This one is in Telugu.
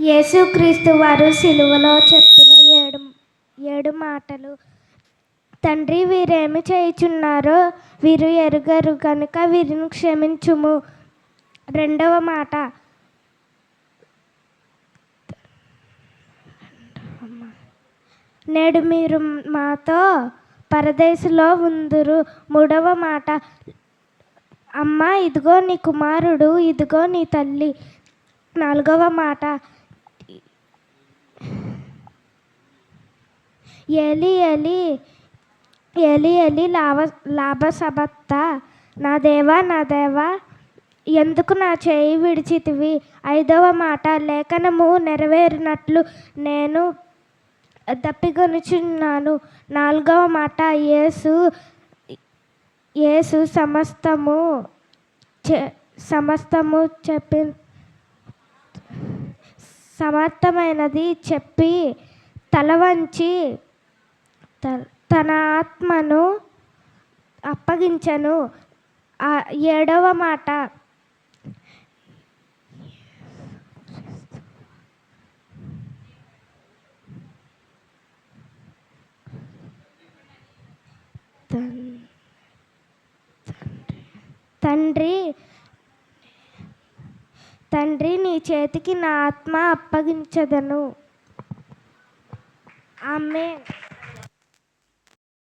యేసుక్రీస్తు వారు సిలువలో చెప్పిన ఏడు ఏడు మాటలు. తండ్రి వీరేమి చేయుచున్నారో వీరు ఎరుగరు కనుక వీరిని క్షమించుము. రెండవ మాట. నేడు మీరు మాతో పరదేశంలో ఉందురు. మూడవ మాట. అమ్మ ఇదిగో నీ కుమారుడు ఇదిగో నీ తల్లి. నాలుగవ మాట. ఏలి ఏలి ఏలి ఏలి లాభ లాభసభత్త. నా దేవా నా దేవా ఎందుకు నా చేయి విడిచితివి? ఐదవ మాట లేఖనము నెరవేరినట్లు నేను దప్పికొనుచున్నాను. నాలుగవ మాట యేసు యేసు సమస్తము చె సమస్తము చెప్పి సమర్థమైనది చెప్పి తల వంచి తన ఆత్మను అప్పగించను. ఆ ఏడవ మాట. తన్- తండ్రి తండ్రి నీ చేతికి నా ఆత్మ అప్పగించదను. ఆమె